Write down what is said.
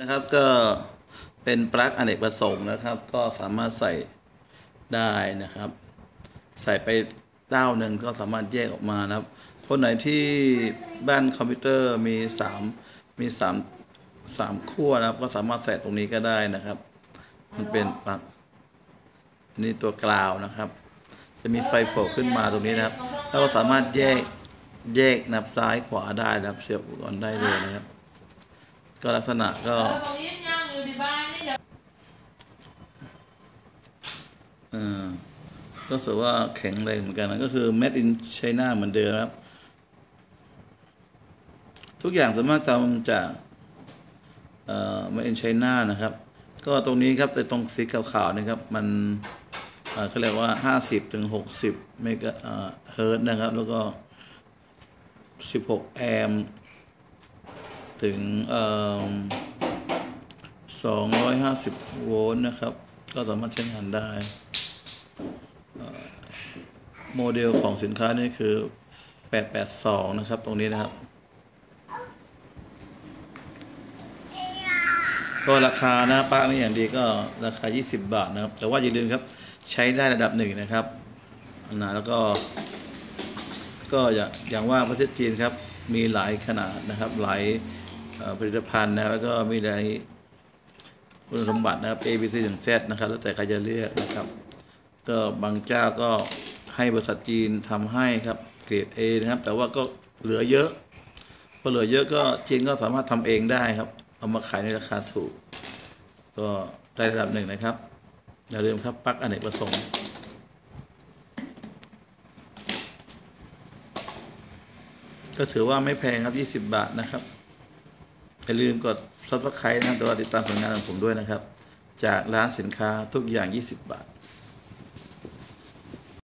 นะครับก็เป็นปลั๊กอเนกประสงค์นะครับ ก็สามารถใส่ได้นะครับ ใส่ไปเต้าหนึ่งก็สามารถแยกออกมานะครับ คนไหนที่บ้านคอมพิวเตอร์มีสามมีสามสามขั้วนะครับ ก็สามารถใส่ตรงนี้ก็ได้นะครับ มันเป็นปลั๊กอันนี่ตัวกราวนะครับ จะมีไฟโผล่ขึ้นมาตรงนี้นะครับ แล้วก็สามารถแยกแยกนับซ้ายขวาได้นะครับ เสียบอุปกรณ์ได้เลยนะครับ ก็ลักษณะก็เออของยิมย่างอยู่ดีบ้านนี่เดี๋ยวเอก็ถือว่าแข็งแรงเหมือนกันนะก็คือ made in China เหมือนเดิมครับ ทุกอย่างสามารถทำจากเอ่อ made in China นะครับ ก็ตรงนี้ครับแต่ตรงสีขาวๆนะครับ มันเอ่อเขาเรียกว่า 50ถึง60เมกะเอ่อเฮิร์ตนะครับ แล้วก็ 16 แอมป์ ถึง250 โวลต์นะครับ ก็สามารถใช้งานได้ โมเดลของสินค้านี่คือ 882 นะครับ ตรงนี้นะครับ ก็ราคานะป้านี่อย่างดีก็ราคา 20 บาทนะครับ แต่ว่าอย่าลืมครับใช้ได้ระดับหนึ่งนะครับนะแล้วก็ ก็อย่างอย่างว่าประเทศจีนครับมีหลายขนาดนะครับหลาย ผลิตภัณฑ์นะครับแล้วก็มีหลายคุณสมบัตินะครับ A B C ถึง Z นะครับ แล้วแต่ใครจะเลือกนะครับก็บางเจ้าก็ให้บริษัทจีนทำให้ครับเกรด A นะครับ แต่ว่าก็เหลือเยอะพอเหลือเยอะก็จีนก็สามารถทำเองได้ครับ เอามาขายในราคาถูก ก็ได้ระดับหนึ่งนะครับอย่าลืมครับปักอเนกประสงค์ก็ถือว่าไม่แพงครับ 20 บาทนะครับ อย่าลืมกด subscribe นะตัวติดตามผลงานของผมด้วยนะครับ จากร้านสินค้าทุกอย่าง 20 บาท